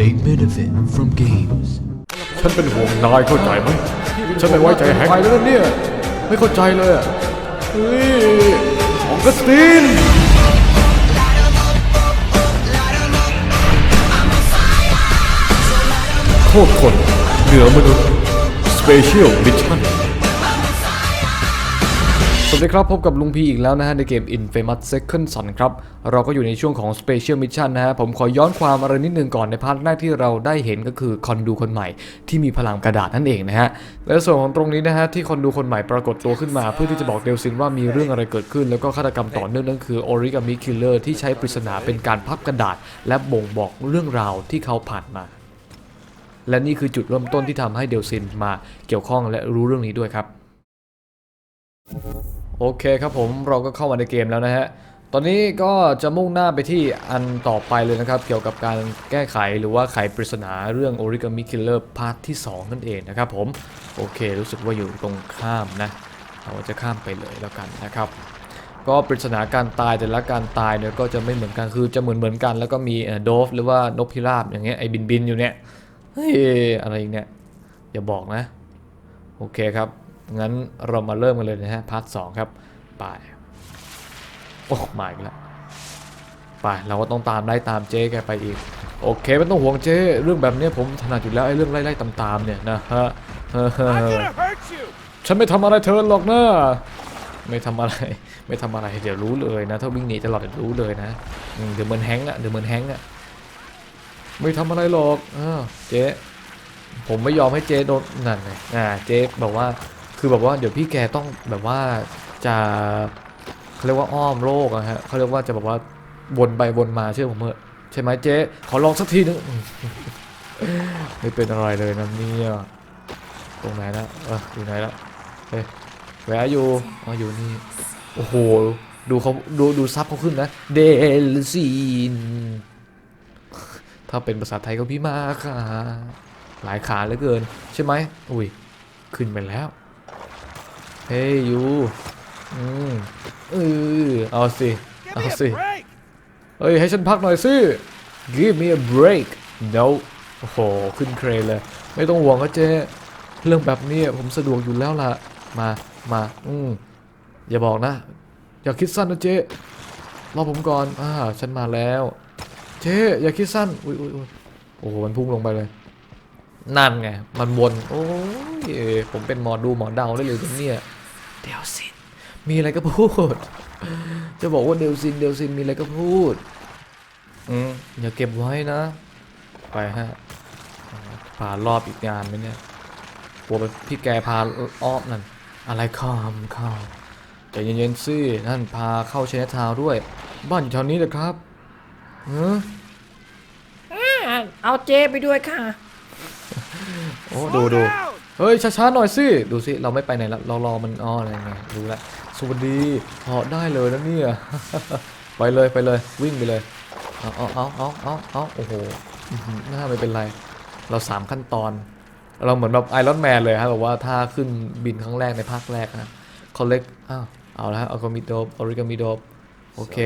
may benefit from games. ฉันเป็นห่วงนายเข้าใจไหมฉันไม่ไว้ใจแฮงค์ไปแล้วนะเนี่ย ไม่เข้าใจเลยอะเฮ้ยอองกัสตินโคตรคนเหนือมนุษย์ Special Mission สวัสดีครับ พบกับลุงพีอีกแล้วนะฮะ ในเกม Infamous Second Son ครับ เราก็อยู่ในช่วงของ Special Mission นะฮะ ผมขอย้อนความอะไรนิดนึงก่อนในพาร์ทแรกที่เราได้เห็นก็คือคอนดูคนใหม่ที่มีพลังกระดาษนั่นเองนะฮะ และส่วนของตรงนี้นะฮะ ที่คอนดูคนใหม่ปรากฏตัวขึ้นมา เพื่อที่จะบอกเดลซินว่ามีเรื่องอะไรเกิดขึ้น แล้วก็ฆาตกรรมต่อเนื่องนั่นคือ Origami Killer ที่ใช้ปริศนาเป็นการพับกระดาษ และบ่งบอกเรื่องราวที่เขาผ่านมา และนี่คือจุดเริ่มต้นที่ทำให้เดลซินมาเกี่ยวข้องและรู้เรื่องนี้ด้วยครับ โอเคครับผมเราก็เข้ามาในเกมแล้วนะฮะ ตอนนี้ก็จะมุ่งหน้าไปที่อันต่อไปเลยนะครับ เกี่ยวกับการแก้ไขหรือว่าไขปริศนาเรื่อง Origami Killer พาร์ทที่ 2 นั่นเองนะครับผมโอเค รู้สึกว่าอยู่ตรงข้ามนะ เราจะข้ามไปเลยแล้วกันนะครับ ก็ปริศนาการตายแต่ละการตายเนี่ยก็จะไม่เหมือนกันคือจะเหมือนเหมือนกัน แล้วก็มีโดฟหรือว่านกพิราบอย่างเงี้ยไอ้บินบินอยู่เนี่ยเฮ้ยอะไรเนี่ยอย่าบอกนะ โอเคครับ งั้นเรามาเริ่มกันเลยนะฮะพาร์ทสครับไปโอ้มาอีกแล้วไปเราก็ต้องตามไล่ตามเจ๊แกไปอีก โอเคไม่ต้องห่วงเจ๊เรื่องแบบนี้ผมถนัดอยู่แล้วไอ้เรื่องไล่ๆตามๆเนี่ยนะฮะเฮ้อ hurt you! ฉันไม่ทำอะไรเธอหรอกนะไม่ทำอะไร ไม่ทำอะไรเดี๋ยวรู้เลยนะ ถ้าวิ่งหนีตลอดเดี๋ยวรู้เลยนะเดี๋ยวเหมือนแฮงก์อะเดี๋ยวเหมือนแฮงก์อะไม่ทำอะไรหรอกอ้าวเจ๊ผมไม่ยอมให้เจ๊โดนนั่นไงอ่าเจ๊บอกว่า คือแบบว่าเดี๋ยวพี่แกต้องแบบว่าจะเขาเรียกว่าอ้อมโลกอะฮะเขาเรียกว่าจะแบบว่าวนไปวนมาเชื่อผมเถอะใช่ไหมเจ๊ขอลองสักทีนึงไม่เป็นอะไรเลยนะเนี่ยตรงไหนละเอออยู่ไหนละเฮ้ยแวะอยู่อ๋ออยู่นี่โอ้โหดูเขาดูดูซับเขาขึ้นนะเดลซีนถ้าเป็นภาษาไทยก็พี่มาค่ะหลายขาเหลือเกิน ใช่ไหมอุ้ยขึ้นไปแล้ว เฮ้ยยูอืมเออเอาสิ Give เอา me a สิ break! เฮ้ย ให้ฉันพักหน่อยสิ give me a break no โอ้โห ขึ้นเครนเลย ไม่ต้องห่วงนะเจ๊เรื่องแบบนี้ผมสะดวกอยู่แล้วล่ะ มา มา อืมอย่าบอกนะ อย่าคิดสั้นนะเจ๊รอผมก่อนอ่าฉันมาแล้ว เจ๊อย่าคิดสั้น อุ้ยอุ้ยอุ้ยโอ้โห มันพุ่งลงไปเลย นั่นไง มันวน โอ้ยผมเป็นหมอดูหมอเดาได้เลยตรงเนี้ย เดลซิน มีอะไรก็พูด จะบอกว่าเดลซิน เดลซินมีอะไรก็พูด อืมอย่าเก็บไว้นะ ไปฮะพารอบอีกงานไหมเนี่ยกลัวไปพี่แกพาอ้อมนั่น อะไรคอมคอมใจเย็นๆสินั่นพาเข้าเชนทาวน์ด้วย บ้านอยู่แถวนี้เลยครับเอออ่าเอาเจไปด้วยค่ะ โอ้ดูดู down! เฮ้ยช้าๆหน่อยสิดูสิเราไม่ไปไหนละเรารอมันอ้ออะไรไงรู้ล้วสวัสดีเหาะได้เลยนะเนี่ยไปเลยไปเลยวิ่งไปเลยเอาเอาเอาเอาเอาเอาโอ้โหหน้าไม่เป็นไร เราสามขั้นตอน เราเหมือนแบบไอรอนแมนเลยฮะแบบว่าถ้าขึ้นบินครั้งแรกในภาคแรกนะคอลเลกอ้าวเอาละเอากามิโดบออริกามิโดบโอเค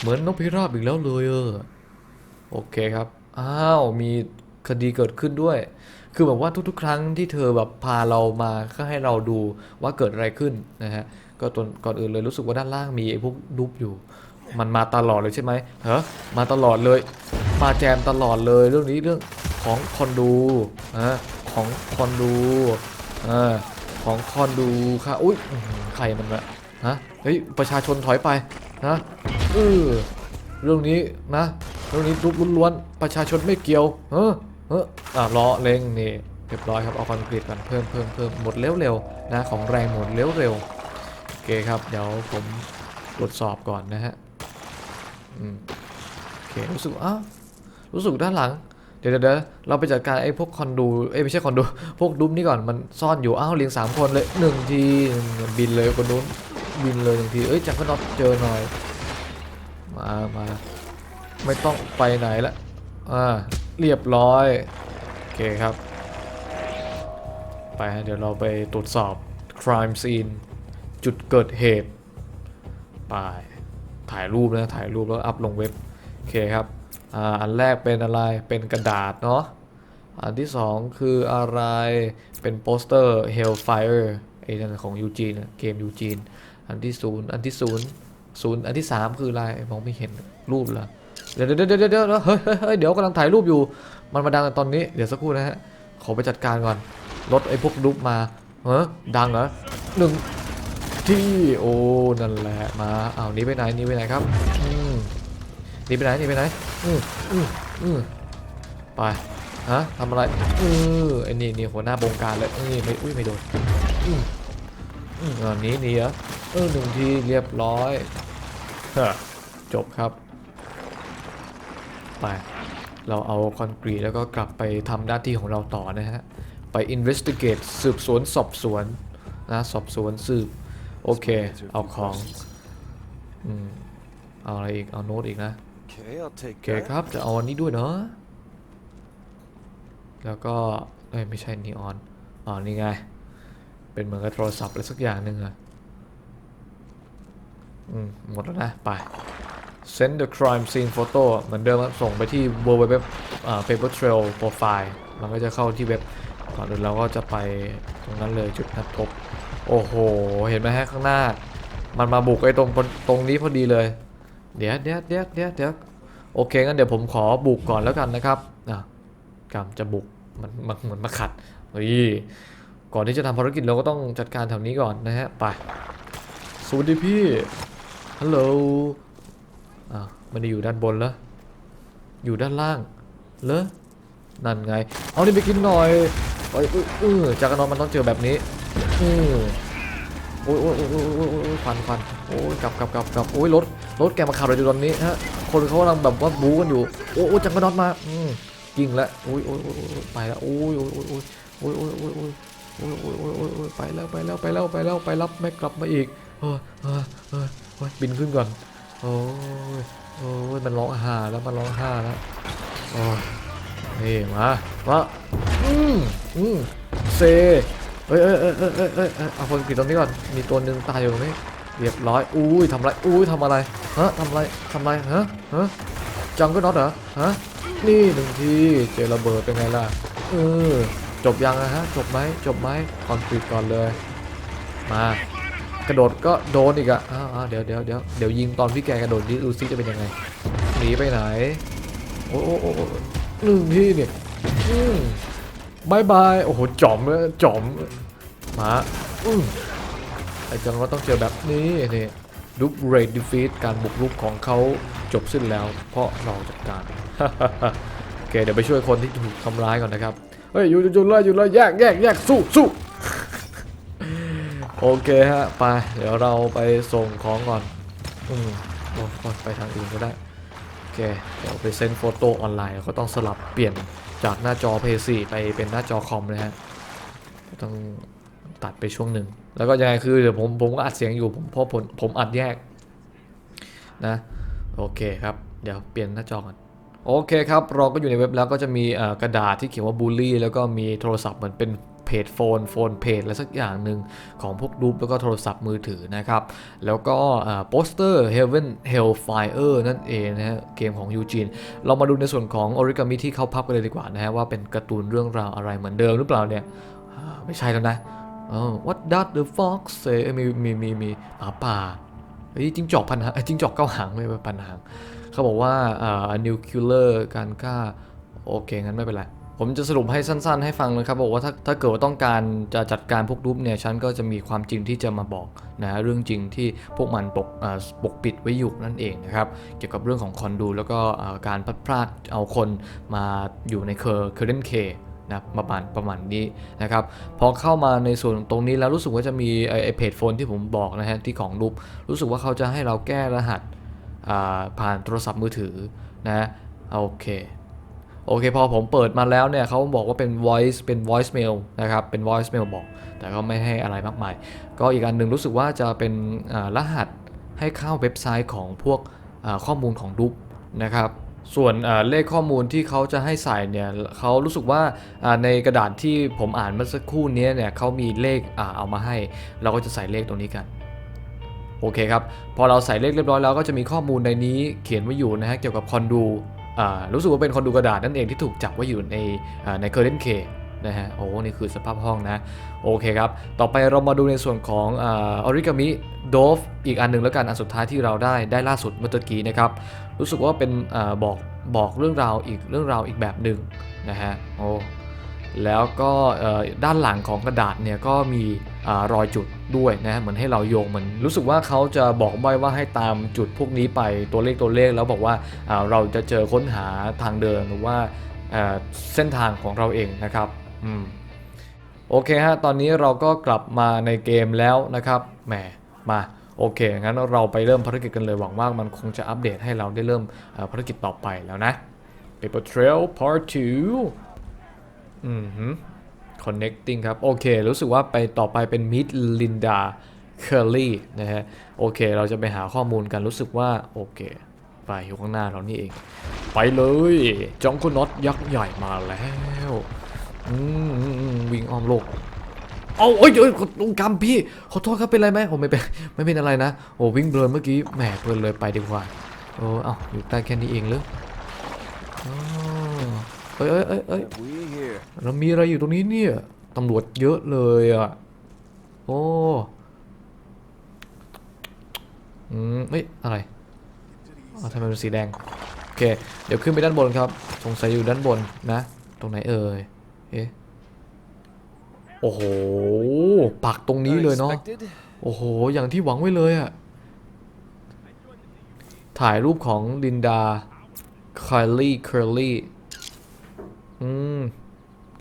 เหมือนนกพิราบอีกแล้วเลยเออโอเคครับ อ้าว มีคดีเกิดขึ้นด้วย คือแบบว่าทุกๆ ครั้งที่เธอแบบพาเรามาก็ให้เราดูว่าเกิดอะไรขึ้นนะฮะ ก็ตอนก่อนอื่นเลยรู้สึกว่าด้านล่างมีไอ้พวกดุบอยู่ มันมาตลอดเลยใช่ไหมเหรอมาตลอดเลย มาแจมตลอดเลยเรื่องนี้เรื่องของคอนดูนะของคอนดูอ่าของคอนดูค่ะ อุ้ยใครมันละฮะ เฮ้ย ประชาชนถอยไปนะเออเรื่องนี้นะ เรื่องนี้ลุกล้วนๆประชาชนไม่เกี่ยว เออ เอออะล้อเล็งนี่เรียบร้อยครับเอาคอนกรีตกันเพิ่มเพิ่มเพิ่มหมดเร็วๆนะของแรงหมดเร็วๆโอเคครับเดี๋ยวผมตรวจสอบก่อนนะฮะอืมโอเครู้สึกอ้าวรู้สึกด้านหลังเดี๋ยวเดี๋ยวเดี๋ยวเราไปจัดการไอ้พวกคอนดูเอ้ไม่ใช่คอนดูพวกดุมนี่ก่อนมันซ่อนอยู่อ้าวเลี้ยงสามคนเลยหนึ่งทีบินเลยคนนู้นบินเลยหนึ่งทีเอ้ยจังก็น็อตเจอหน่อยมามาไม่ต้องไปไหนละอ่า เรียบร้อย โอเคครับ ไปฮะเดี๋ยวเราไปตรวจสอบ crime scene จุดเกิดเหตุไปถ่ายรูปนะถ่ายรูปแล้วอัพลงเว็บ โอเคครับอ่าอันแรกเป็นอะไรเป็นกระดาษเนาะอันที่สองคืออะไรเป็นโปสเตอร์ Hellfire ไอ้นั่นของยูจีนเกมยูจีนอันที่ศูนย์อันที่ศูนย์ศูนย์อันที่สามคืออะไรมองไม่เห็นรูปเหรอ เดี๋ยวเดี๋ยวเดี๋ยวเดี๋ยวเฮ้ยเฮ้ยเฮ้ยเดี๋ยวกำลังถ่ายรูปอยู่ มันมาดังตอนนี้ เดี๋ยวสักครู่นะฮะ ขอไปจัดการก่อนรถไอ้พวกรูปมา เฮ้ยดังเหรอหนึ่งที่โอ้นั่นแหละมาเอาหนีไปไหนหนีไปไหนครับอืมหนีไปไหนหนีไปไหนอืมอืมอืมไปฮะทำอะไรเออไอ้นี่นี่หัวหน้าบงการเลยเอ้ยไม่อุ้ยไม่โดนอืมอืมอันนี้หนี่เหรอเออหนึ่งทีเรียบร้อยฮะจบครับ ไป เราเอาคอนกรีตแล้วก็กลับไปทำหน้าที่ของเราต่อนะฮะ ไป investigate สืบสวนสอบสวนนะสอบสวนสืบ โอเค เอาของอืมเอาอะไรอีก เอาโน้ตอีกนะ Okay, I'll take โอเค that. ครับ จะเอาอันนี้ด้วยเนาะ แล้วก็เอ้ยไม่ใช่นีออน อ๋อ นี่ไง เป็นเหมือนกับโทรศัพท์อะไรสักอย่างหนึ่งอะอืม หมดแล้วนะ ไป send the crime scene photo เหมือนเดิมครับส่งไปที่ www paper trail profile มันก็จะเข้าที่เว็บก่อนอื่นเราก็จะไปตรงนั้นเลยจุดนัดพบ โอ้โห เห็นไหมฮะข้างหน้า มันมาบุกไอ้ตรงตรงนี้พอดีเลย เดี๋ยวเดี๋ยวเดี๋ยวเดี๋ยวเดี๋ยวโอเคงั้นเดี๋ยวผมขอบุกก่อนแล้วกันนะครับอะกรรมจะบุกมันมันเหมือนมาขัดเฮ้ยก่อนที่จะทำภารกิจเราก็ต้องจัดการแถวนี้ก่อนนะฮะไปสวัสดีพี่ฮัลโหล อะมันได้อยู่ด้านบนแล้วอยู่ด้านล่างเหรอนั่นไง เอานี่ไปกินหน่อยไปเออเออจากนอนมันต้องเจอแบบนี้อือโอ้ยโอ้ยโอ้ยโอ้ยโอ้ยโอ้ยโอ้ยควันควันโอ้ยกลับกลับกลับกลับโอ้ยรถรถแกมาขับอะไรอยู่ตอนนี้ฮะคนเขากำลังแบบว่าบู๊กันอยู่โอ้ยจักระดอนมาอืมยิงแล้วโอ้ยโอ้ยโอ้ยไปแล้วโอ้ยโอ้ยโอ้ยโอ้ยโอ้ยโอ้ยโอ้ยโอ้ยโอ้ยโอ้ยโอ้ยโอ้ยโอ้ยไปแล้วไปแล้วไปแล้วไปแล้วไปรับไม่กลับมาอีกเออเออเออบินขึ้นก่อน โอ้ยโอ้ยมันร้องฮ่าแล้วมันร้องฮ่าแล้วโอ้ยนี่มามาอืมอืมเซเอ้ยเอ้ยเอ้ยเอ้ยเอ้ยเอ้ยเอาคนปิดตรงนี้ก่อนมีตัวหนึ่งตายอยู่ตรงนี้เรียบร้อยอุ้ยทำอะไรอุ้ยทำอะไรฮะทำอะไรทำอะไรฮะฮะจังก็น็อตเหรอฮะนี่หนึ่งทีเจอระเบิดเป็นไงล่ะเออจบยังนะฮะจบไหมจบไหมคอนฟ lict ก่อนเลยมา กระโดดก็โดนอีกอะอ้าวเดี๋ยวเดี๋ยวเดี๋ยวเดี๋ยวยิงตอนพี่แกกระโดดดิดูซิจะเป็นยังไงหนีไปไหนโอ้โอ้โอ้โอ้หนึ่งที่เนี่ยบายบายโอ้โหจอมเลยจอมมาอืมไอจังว่าต้องเจอแบบนี้นี่ลุกเรดดิฟีตการบุกรุกของเขาจบสิ้นแล้ว เพราะเราจัดการโอเคเดี๋ยวไปช่วยคนที่ถูกทำร้ายก่อนนะครับเฮ้ยหยุดหยุดหยุดเลยหยุดเลยแยกแยกแยกสู้สู้ โอเคฮะไปเดี๋ยวเราไปส่งของก่อนอืมโอ้ยไปทางอื่นก็ได้โอเคเดี๋ยวไปเซ็นโฟโต้ออนไลน์ก็ต้องสลับเปลี่ยนจากหน้าจอ PS4 ไปเป็นหน้าจอคอมนะฮะต้องตัดไปช่วงหนึ่งแล้วก็ยังไงคือเดี๋ยวผมผมก็อัดเสียงอยู่ผมเพราะผมผมอัดแยกนะโอเคครับเดี๋ยวเปลี่ยนหน้าจอก่อนโอเคครับเราก็อยู่ในเว็บแล้วก็จะมีกระดาษที่เขียนว่าบูลลี่แล้วก็มีโทรศัพท์เหมือนเป็น เพจโฟนโฟนเพจอะไรสักอย่างหนึ่งของพวกรูปแล้วก็โทรศัพท์มือถือนะครับ แล้วก็โปสเตอร์ Heaven Hellfire นั่นเองนะฮะเกมของยูจีนเรามาดูในส่วนของ Origami ที่เขาพับกันเลยดีกว่านะฮะว่าเป็นการ์ตูนเรื่องราวอะไรเหมือนเดิมหรือเปล่าเนี่ยไม่ใช่แล้วนะอ๋อ What does the fox say เอ้ยมีมีมีมีหมาป่าเฮ้ยจิ้งจอกพันหางเอ้จิ้งจอกเก้าหางไม่ใช่พันหาง เขาบอกว่าอ่า nuclear การฆ่า โอเค งั้นไม่เป็นไร ผมจะสรุปให้สั้น ๆ ให้ฟังนะครับบอกว่าถ้าถ้าเกิดว่าต้องการจะจัดการพวกรูปเนี่ยฉันก็จะมีความจริงที่จะมาบอกนะเรื่องจริงที่พวกมันปกปกปิดไว้อยู่นั่นเองนะครับเกี่ยวกับเรื่องของคอนดูแล้วก็การพลัดพรากเอาคนมาอยู่ในเคอร์เคอร์เรนเคนะประมาณประมาณนี้นะครับพอเข้ามาในส่วนตรงนี้แล้วรู้สึกว่าจะมีไอ้เพจโฟนที่ผมบอกนะฮะที่ของรูปรู้สึกว่าเขาจะให้เราแก้รหัสผ่านโทรศัพท์มือถือนะโอเค โอเคพอผมเปิดมาแล้วเนี่ยเขาบอกว่าเป็น voice เป็น voice mail นะครับ เป็น voice mail บอก แต่ก็ไม่ให้อะไรมากมาย ก็อีกอันหนึ่งรู้สึกว่าจะเป็นรหัสให้เข้าเว็บไซต์ของพวกข้อมูลของดุ๊นะครับส่วนเลขข้อมูลที่เขาจะให้ใส่เนี่ยเขารู้สึกว่าในกระดาษที่ผมอ่านเมื่อสักครู่นี้เนี่ยเขามีเลขเอามาให้ เราก็จะใส่เลขตรงนี้กันโอเคครับ พอเราใส่เลขเรียบร้อยแล้วก็จะมีข้อมูลในนี้เขียนไว้อยู่นะฮะเกี่ยวกับคอนดู รู้สึกว่าเป็นคนดูกระดาษนั่นเองที่ถูกจับไว้อยู่ในในเคอร์เรนเคนะฮะโอ้นี่คือสภาพห้องนะ โอเคครับ ต่อไปเรามาดูในส่วนของออริกามิโดฟอีกอันหนึ่งแล้วกัน อันสุดท้ายที่เราได้ได้ล่าสุดเมื่อตะกี้นะครับ รู้สึกว่าเป็นอบอกบอกเรื่องราวอีกเรื่องราวอีกแบบหนึ่งนะฮะโอ้แล้วก็ด้านหลังของกระดาษเนี่ยก็มี รอยจุดด้วยนะฮะเหมือนให้เราโยงเหมือนรู้สึกว่าเขาจะบอกใบว่าให้ตามจุดพวกนี้ไปตัวเลขตัวเลขแล้วบอกว่าอ่าเราจะเจอค้นหาทางเดินหรือว่าเอ่อเส้นทางของเราเองนะครับอืมโอเคฮะตอนนี้เราก็กลับมาในเกมแล้วนะครับแหมมาโอเค งั้นเราไปเริ่มภารกิจกันเลย หวังว่ามันคงจะอัปเดตให้เราได้เริ่มภารกิจต่อไปแล้วนะ Paper Trail Part 2อืม connecting ครับ โอเค รู้สึกว่าไปต่อไปเป็น Meet Linda Curly นะฮะ โอเค เราจะไปหาข้อมูลกันรู้สึกว่า โอเค ไปอยู่ข้างหน้าเรานี่เอง ไปเลยจองคุณน็อตยักษ์ใหญ่มาแล้ววิ่งอ้อมโลกเอาเอ้ยเอ้ยตรงกำพี่ ขอโทษครับ เป็นไรไหมผมไม่เป็น ไม่เป็นอะไรนะ โอ้วิ่งเพลินเมื่อกี้ แหมเพลินเลยไปดีกว่า โอ้เอ้าอยู่ใต้แค่นี้เองหรือเอ้ยเอ้ยเอ้ย เอ้ย We here. เรามีอะไรอยู่ตรงนี้เนี่ยตำรวจเยอะเลยอะ โอ้อืมเอ้ยอะไรทำไมเป็นสีแดง โอเค เดี๋ยวขึ้นไปด้านบนครับ สงสัยอยู่ด้านบนนะ ตรงไหนเอ่ย เอ๊ะ โอ้โห ปักตรงนี้เลยเนาะ โอ้โห อย่างที่หวังไว้เลยอะถ่ายรูปของลินดาคายลี่เคอร์ลี่ อืม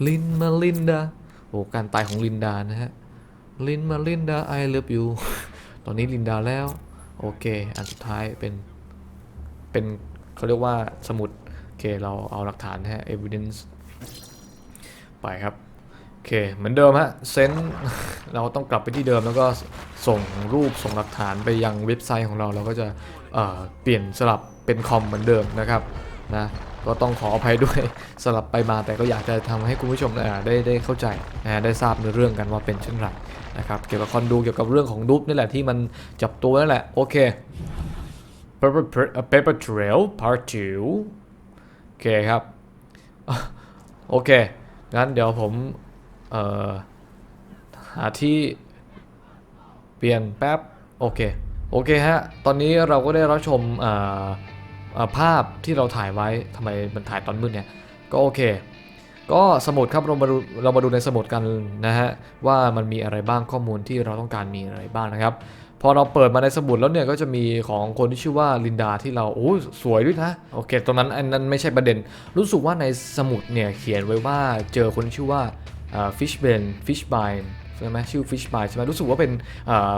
ลินมาลินดาโอ้การตายของลินดานะฮะลินมาลินดา I love you ตอนนี้ลินดาแล้ว โอเค อันสุดท้ายเป็น เป็นเขาเรียกว่าสมุด โอเค เราเอาหลักฐานนะฮะ evidence ไปครับ โอเค เหมือนเดิมฮะเซนเราต้องกลับไปที่เดิมแล้วก็ส่งรูปส่งหลักฐานไปยังเว็บไซต์ของเรา เราก็จะเเปลี่ยนสลับเป็นคอมเหมือนเดิมนะครับนะ ก็ต้องขออภัยด้วยสลับไปมาแต่ก็อยากจะทำให้คุณผู้ชมได้ได้เข้าใจนะได้ทราบในเรื่องกันว่าเป็นเช่นไรนะครับเกี่ยวกับคอนดูเกี่ยวกับเรื่องของดุ๊บนี่แหละที่มันจับตัวนั่นแหละโอเค Paper paper trail Part 2โอเคครับโอเคงั้นเดี๋ยวผมเอ่อหาที่เปลี่ยนแป๊บโอเคโอเคฮะตอนนี้เราก็ได้รับชมอ่า ภาพที่เราถ่ายไว้ทำไมมันถ่ายตอนมืดเนี่ยก็โอเค ก็สมุดครับเรามาดูเรามาดูในสมุดกันนะฮะว่ามันมีอะไรบ้างข้อมูลที่เราต้องการมีอะไรบ้างนะครับ พอเราเปิดมาในสมุดแล้วเนี่ยก็จะมีของคนที่ชื่อว่าลินดาที่เราโอ้สวยด้วยนะโอเคตรงนั้นอันนั้นไม่ใช่ประเด็น รู้สึกว่าในสมุดเนี่ยเขียนไว้ว่าเจอคนที่ชื่อว่าฟิชเบนฟิชบาย ใช่ไหมชื่อฟิชบายใช่ไหมรู้สึกว่าเป็น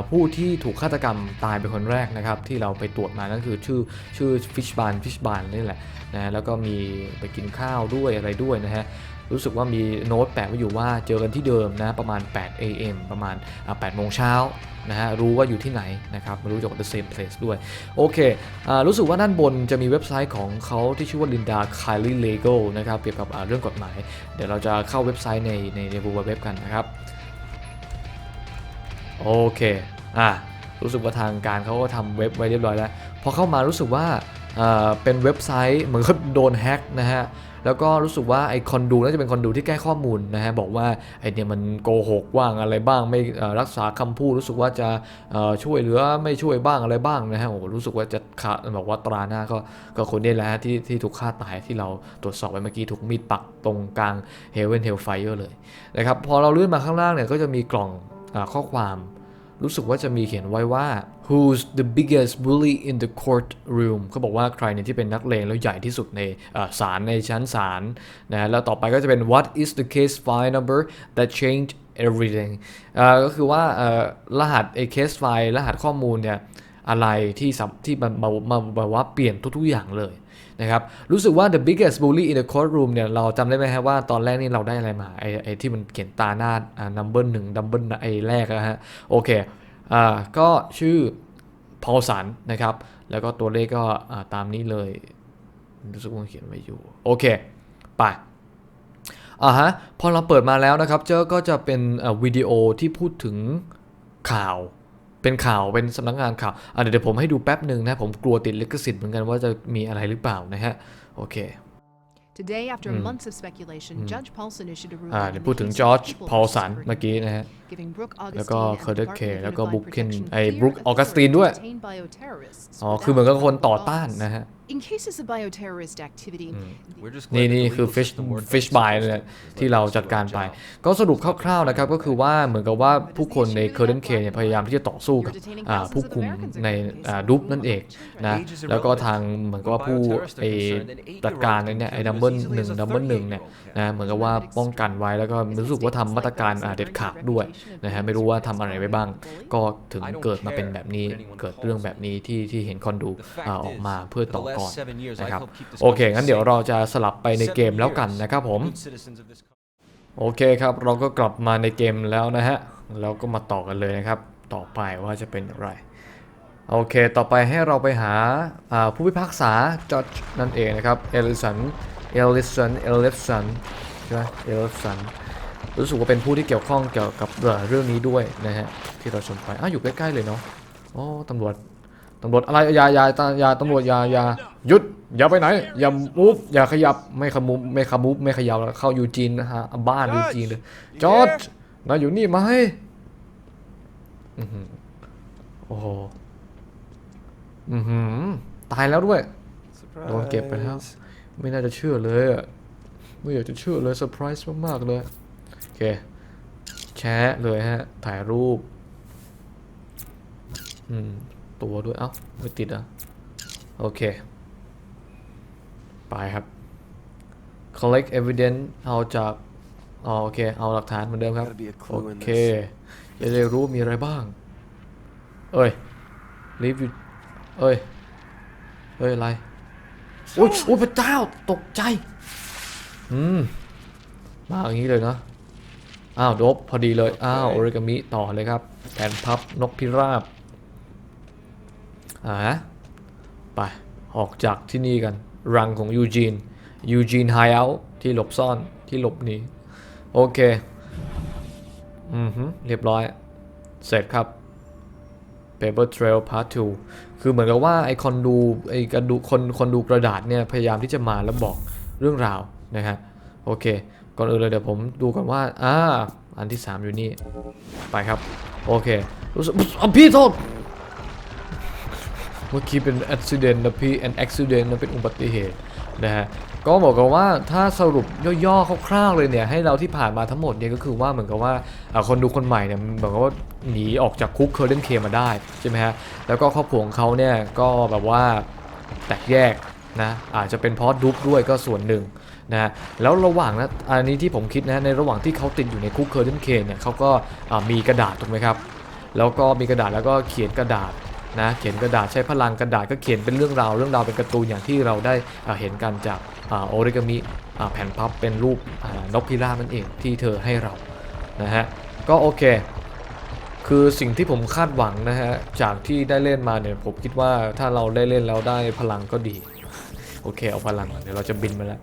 ผู้ที่ถูกฆาตกรรมตายเป็นคนแรกนะครับ ที่เราไปตรวจมานั่นคือชื่อชื่อฟิชบานฟิชบานนี่แหละนะแล้วก็มีไปกินข้าวด้วยอะไรด้วยนะฮะรู้สึกว่ามีโน้ตแปะไว้อยู่ว่าเจอกันที่เดิมนะประมาณ 8 a.m. ประมาณ8โมงเช้านะฮะรู้ว่าอยู่ที่ไหนนะครับม่รู้จัก the same place ด้วย โอเคอรู้สึกว่าด้านบนจะมีเว็บไซต์ของเขาที่ชื่อว่า Linda Kylie Legal นะครับเกี่ยวกับเรื่องกฎหมาย เดี๋ยวเราจะเข้าเว็บไซต์ในในในบูเว็บกันนะครับ โอเค อะ รู้สึกว่าทางการเขาก็ทำเว็บไว้เรียบร้อยแล้ว พอเข้ามารู้สึกว่าเอ่อเป็นเว็บไซต์เหมือนกับโดนแฮ็กนะฮะ แล้วก็รู้สึกว่าไอคอนดูน่าจะเป็นคอนดูที่แก้ข้อมูลนะฮะ บอกว่าไอเนี่ยมันโกหกบ้างอะไรบ้าง ไม่รักษาคำพูดรู้สึกว่าจะช่วยเหลือไม่ช่วยบ้างอะไรบ้างนะฮะ โอ้รู้สึกว่าจะขาบอกว่าตราหน้าก็ก็คนนี้แหละฮะที่ที่ถูกฆ่าตายที่เราตรวจสอบไปเมื่อกี้ถูกมีดปักตรงกลาง Heaven Hellfire เลยนะครับ พอเราเลื่อนมาข้างล่างเนี่ยก็จะมีกล่อง ข้อความ รู้สึกว่าจะมีเขียนไว้ว่า who's the biggest bully in the courtroom เขาบอกว่าใครเนี่ยที่เป็นนักเลงแล้วใหญ่ที่สุดในศาลในชั้นศาลนะแล้วต่อไปก็จะเป็น what is the case file number that changed everything ก็คือว่ารหัสไอ้ case file รหัสข้อมูลเนี่ยอะไรที่ที่มันมามาแบบว่าเปลี่ยนทุกๆอย่างเลย นะครับรู้สึกว่า the biggest bully in the courtroom เนี่ยเราจำได้ไหมฮะว่าตอนแรกนี่เราได้อะไรมาไอ้ไอ้ที่มันเขียนตาหน้าอ่า number หนึ่ง number ไอ้แรกอะฮะโอเคอ่าก็ชื่อพอลสันนะครับ แล้วก็ตัวเลขก็อ่าตามนี้เลยรู้สึกว่าเขียนไว้อยู่ โอเค ไปอ่าฮะ พอเราเปิดมาแล้วนะครับ เจอก็จะเป็นวิดีโอที่พูดถึงข่าว เป็นข่าวเป็นสำนักงานข่าวอะเดี๋ยวเดี๋ยวผมให้ดูแป๊บหนึ่งนะ ผมกลัวติดลิขสิทธิ์เหมือนกันว่าจะมีอะไรหรือเปล่านะฮะ โอเค Today, after months of speculation, Judge Paulson issued a อ่า ruling เดี๋ยว in พู the ดถึง case จ of อร์จ People พอล versus สัน Supreme เมื่อกี้ Court, นะฮะ giving Brooke แล้วก็ Augustine and Curtis Department Kay of แล้วก็ Unified Brooklyn Protection ไอ้ fear Brooke the Augustine authority ด้วย to detain bioterrorists อ๋อ without คือเหมือนกับคนต่อ lawful ต้าน cause. นะฮะ In cases of bioterrorist activity, We're just นี่ glad นี่ that the คือ legal fish system worked fish like it's by supposed เนี่ย to. It's ที่ like เรา it's จัดการ our ไป job. ก็สรุปคร่าวๆนะครับก็คือว่าเหมือนกับว่าผู้คนในเคอร์เดนเคเนี่ยพยายามที่จะต่อสู้กับอ่าผู้คุมในอ่าดุบนั่นเองนะแล้วก็ทางเหมือนกับว่าผู้ไอจัดการเนี่ยไอ้ดัมเบิลหนึ่งดัมเบิลหนึ่งเนี่ยนะเหมือนกับว่าป้องกันไว้แล้วก็รู้สึกว่าทำมาตรการอ่าเด็ดขาดด้วยนะฮะไม่รู้ว่าทำอะไรไว้บ้าง ก็ถึงเกิดมาเป็นแบบนี้เกิดเรื่องแบบนี้ที่ที่เห็นคอนดูอ่าออกมาเพื่อต่อกรนะครับโอเคงั้นเดี๋ยวเราจะสลับไปในเกมแล้วกันนะครับผม Good citizens of this country. โอเคครับเราก็กลับมาในเกมแล้วนะฮะเราก็มาต่อกันเลยนะครับ ต่อไปว่าจะเป็นอย่างไรโอเค ต่อไปให้เราไปหาอ่าผู้พิพากษาจอดนั่นเองนะครับเอลิสันเอลิสันเอลิสันใช่ไหมเอลิสันรู้สึกว่าเป็นผู้ที่เกี่ยวข้องเกี่ยวกับเรื่องนี้ด้วยนะฮะที่เราชมไปอ้าวอยู่ใกล้ๆเลยเนาะโอ้ตำรวจ ตำรวจอะไรอย่าอย่าอย่าอย่าตำรวจอย่าอย่าหยุดอย่าไปไหน อย่ามูฟอย่าขยับไม่ขมุบไม่ขมุบไม่ขยับแล้วเข้ายูจีนนะฮะบ้านยูจีนเลยจอร์จนายอยู่นี่ไหมอื้อหือโอ้โหอือหือตายแล้วด้วยโดนเก็บไปแล้วไม่น่าจะเชื่อเลยอะไม่อยากจะเชื่อเลยเซอร์ไพรส์มากๆเลยโอเคแชะเลยฮะ ถ่ายรูป อืม ตัวด้วย เอ้า ไม่ติดอะ โอเค ไปครับ collect evidence เอาจากอ๋อโอเค เอาหลักฐานเหมือนเดิมครับ Gotta be a โอ clue in เค this. จะได้รู้มีอะไรบ้าง เอ้ย leave you เอ้ย เอ้ย อะไรอุ้ยอุ้ยพระเจ้า ตกใจ อืม มาอย่างนี้เลยนะ อ้าวโดบ พอดีเลย อ้าว โอริกามิ ต่อเลยครับ แผ่นพับ นกพิราบ อ่าฮะไปออกจากที่นี่กัน รังของยูจีนยูจีนไฮเอาที่หลบซ่อนที่หลบหนีโอเค อือฮึเรียบร้อย เสร็จครับ Paper Trail Part 2 คือเหมือนกับว่าไอคอนดูไอกระดูคนคนดูกระดาษเนี่ย พยายามที่จะมาแล้วบอกเรื่องราวนะฮะโอเค ก่อนอื่นเลยเดี๋ยวผมดูก่อนว่า อ่า อันที่ 3 อยู่นี่ ไปครับ โอเครู้สึกอะพี่โทษ เมื่อกี้เป็นอุบิเหตุนะพี่ an accident นะเป็นอุบัติเหตุนะฮะก็บอกกันว่าถ้าสรุปย่อๆคร่าวๆเลยเนี่ยให้เราที่ผ่านมาทั้งหมดเนี่ยก็คือว่าเหมือนกับว่าคนดูคนใหม่เนี่ยเหมือนกับว่าหนีออกจากคุกเคอร์เดนเคมาได้ใช่ไหมฮะแล้วก็ครอบครัวของเขาเนี่ยก็แบบว่าแตกแยกนะอาจจะเป็นเพราะดุ๊กด้วยก็ส่วนหนึ่งนะฮะแล้วระหว่างนะอันนี้ที่ผมคิดนะในระหว่างที่เขาติดอยู่ในคุกเคอร์เดนเคเนี่ยเขาก็มีกระดาษถูกไหมครับแล้วก็มีกระดาษแล้วก็เขียนกระดาษ นะเขียนกระดาษใช้พลังกระดาษก็เขียนเป็นเรื่องราวเรื่องราวเป็นการ์ตูนอย่างที่เราได้เห็นกันจากโอริกามิแผ่นพับเป็นรูปนกพิราบนั่นเองที่เธอให้เรานะฮะก็โอเค คือสิ่งที่ผมคาดหวังนะฮะจากที่ได้เล่นมาเนี่ยผมคิดว่าถ้าเราได้เล่นแล้วได้พลังก็ดี โอเคเอาพลังเดี๋ยวเราจะบินมาแล้ว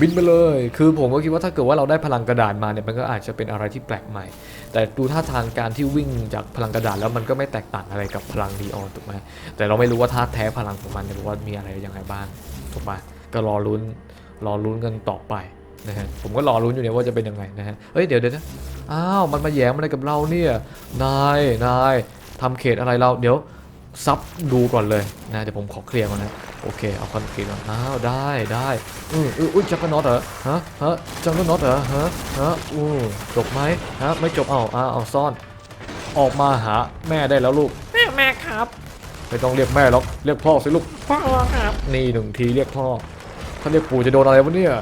บินไปเลย คือผมก็คิดว่าถ้าเกิดว่าเราได้พลังกระดาษมาเนี่ยมันก็อาจจะเป็นอะไรที่แปลกใหม่ แต่ดูท่าทางการที่วิ่งจากพลังกระดาษแล้วมันก็ไม่แตกต่างอะไรกับพลังดีออนถูกไหมแต่เราไม่รู้ว่าท่าแท้พลังของมันเนี่ยว่ามีอะไรยังไงบ้างถูกไหมก็รอลุ้นรอลุ้นกันต่อไปนะฮะผมก็รอลุ้นอยู่เนี่ยว่าจะเป็นยังไงนะฮะเฮ้ยเดี๋ยวเดี๋ยวนะอ้าวมันมาแย้งอะไรกับเราเนี่ยนายนายทำเขตอะไรเราเดี๋ยว ซับดูก่อนเลยนะเดี๋ยวผมขอเคลียร์ก่อนนะโอเคเอาคอนกรีตก่อนอ้าวได้ได้อืออืออุ้ยจักรน็อตเหรอฮะฮะจักรน็อตเหรอฮะฮะอู้จบไหมฮะไม่จบเอาเอาเอาซ่อน ออกมาหาแม่ได้แล้วลูกแม่แม่ครับไม่ต้องเรียกแม่หรอกเรียกพ่อสิลูกพ่อครับนี่หนึ่งทีเรียกพ่อถ้าเรียกปู่จะโดนอะไรวะเนี่ย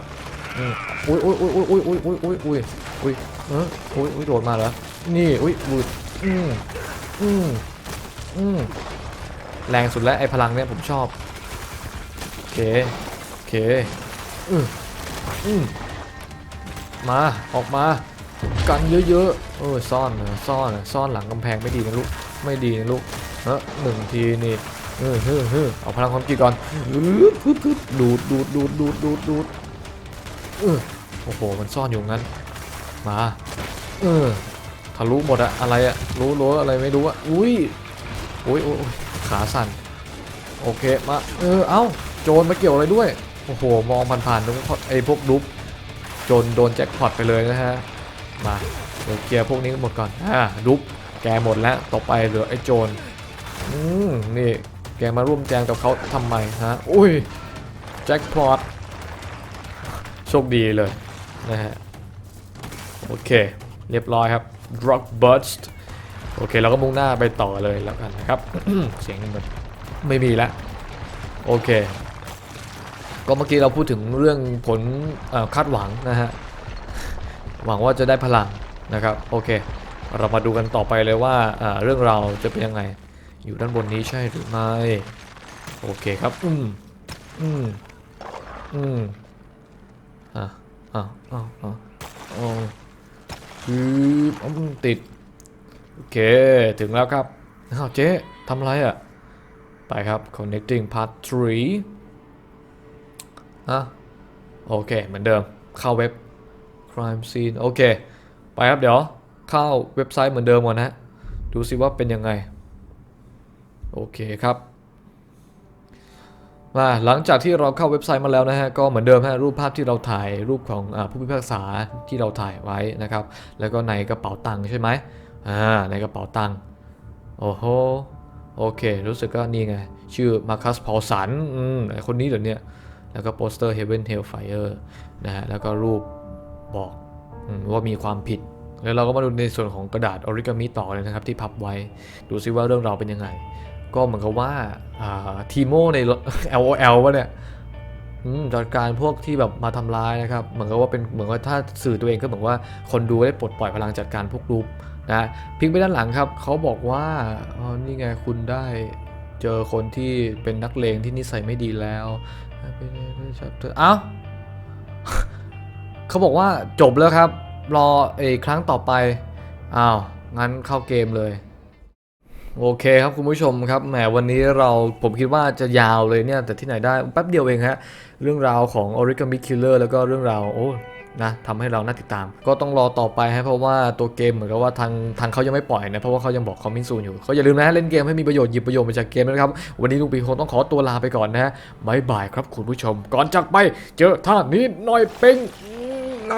อืมอุ้ยอุ้ยอุ้ยอุ้ยอุ้ยอุ้ยอุ้ยอุ้ยอุ้ยอุ้ยเอออุ้ยอุ้ยโดดมาเหรอนี่อุ้ยอุ้ยอืมอืมอืม แรงสุดแล้วไอ้พลังเนี่ยผมชอบ โอเค โอเคอืมอืมมาออกมา กันเยอะๆเออซ่อนนะซ่อนนะซ่อนหลังกำแพงไม่ดีนะลูกไม่ดีนะลูกเออหนึ่งทีนี่เออเฮ้อเฮ้อเอาพลังความคิดก่อนดูดดูดดูดดูดดูดดูดเออโอ้โหมันซ่อนอยู่งั้น มาเออทะลุหมดอะอะไรอะรู้รู้อะไรไม่รู้อะอุ้ยอุ้ยอุ้ย ขาสั่น โอเคมาเออเอ้าโจรมาเกี่ยวอะไรด้วย โอ้โห มองผ่านๆนึกว่าไอ้พวกดุ๊บจนโดนแจ็คพอตไปเลยนะฮะ มาเดี๋ยวเคลียร์พวกนี้หมดก่อนอ่าดุ๊บแกหมดแล้วต่อไปเหลือไอ้โจรอืมนี่แกมาร่วมแจมกับเขาทำไมฮะอุ้ยแจ็คพอตโชคดีเลยนะฮะ โอเค เรียบร้อยครับ drug burst โอเคเราก็มุ่งหน้าไปต่อเลยแล้วกันนะครับ เสียงมันไม่มีแล้วโอเค ก็เมื่อกี้เราพูดถึงเรื่องผลคาดหวังนะฮะหวังว่าจะได้พลังนะครับโอเค เรามาดูกันต่อไปเลยว่าเรื่องเราจะเป็นยังไง อยู่ด้านบนนี้ใช่หรือไม่โอเคครับอืมอืมอืมอะอะอะอะอ๋อคืออืมติด โอเค ถึงแล้วครับอ้าวเจ๊ทำไรอะ ไปครับ connecting part 3อะโอเค เหมือนเดิม เข้าเว็บ crime scene โอเค ไปครับเดี๋ยว เข้าเว็บไซต์เหมือนเดิมก่อนนะดูสิว่าเป็นยังไง โอเคครับมาหลังจากที่เราเข้าเว็บไซต์มาแล้วนะฮะก็เหมือนเดิมฮะรูปภาพที่เราถ่ายรูปของอผู้พิพากษาที่เราถ่ายไว้นะครับ แล้วก็ในกระเป๋าตังค์ใช่ไหม อ่าในกระเป๋าตังค์โอ้โหโอเค รู้สึกก็นี่ไง ชื่อมาคัสพอลสันอืมคนนี้เดี๋ยวนี้แล้วก็โปสเตอร์ Heaven Hellfire นะฮะ แล้วก็รูปบอกอว่ามีความผิด แล้วเราก็มาดูในส่วนของกระดาษออริกามิต่อเลยนะครับ ที่พับไว้ ดูซิว่าเรื่องราวเป็นยังไง ก็เหมือนกับว่าทีโมใน LOL วะเนี่ยจัดการพวกที่แบบมาทำร้ายนะครับ เหมือนกับว่าเป็นเหมือนว่าถ้าสื่อตัวเองก็เหมือนว่าคนดูได้ปลดปล่อยพลังจัดการพวกรูป นะพลิกไปด้านหลังครับเขาบอกว่าอ๋อนี่ไงคุณได้เจอคนที่เป็นนักเลงที่นิสัยไม่ดีแล้วเอ้าเขาบอกว่าจบแล้วครับ รอเอกครั้งต่อไปอ้าวงั้นเข้าเกมเลย โอเคครับคุณผู้ชมครับแหมวันนี้เราผมคิดว่าจะยาวเลยเนี่ย แต่ที่ไหนได้แป๊บเดียวเองฮะเรื่องราวของ Origami Killer แล้วก็เรื่องราวโอ้ นะทำให้เราน่าติดตาม ก็ต้องรอต่อไปฮะเพราะว่าตัวเกมเหมือนกับว่าทางทางเขายังไม่ปล่อยนะเพราะว่าเขายังบอกคอมมินซูนอยู่เขาอย่าลืมนะเล่นเกมให้มีประโยชน์หยิบประโยชน์มาจากเกมนะครับวันนี้ลุงปีคงต้องขอตัวลาไปก่อนนะบายบายครับคุณผู้ชม ก่อนจากไปเจอท่านี้หน่อยเป็นไง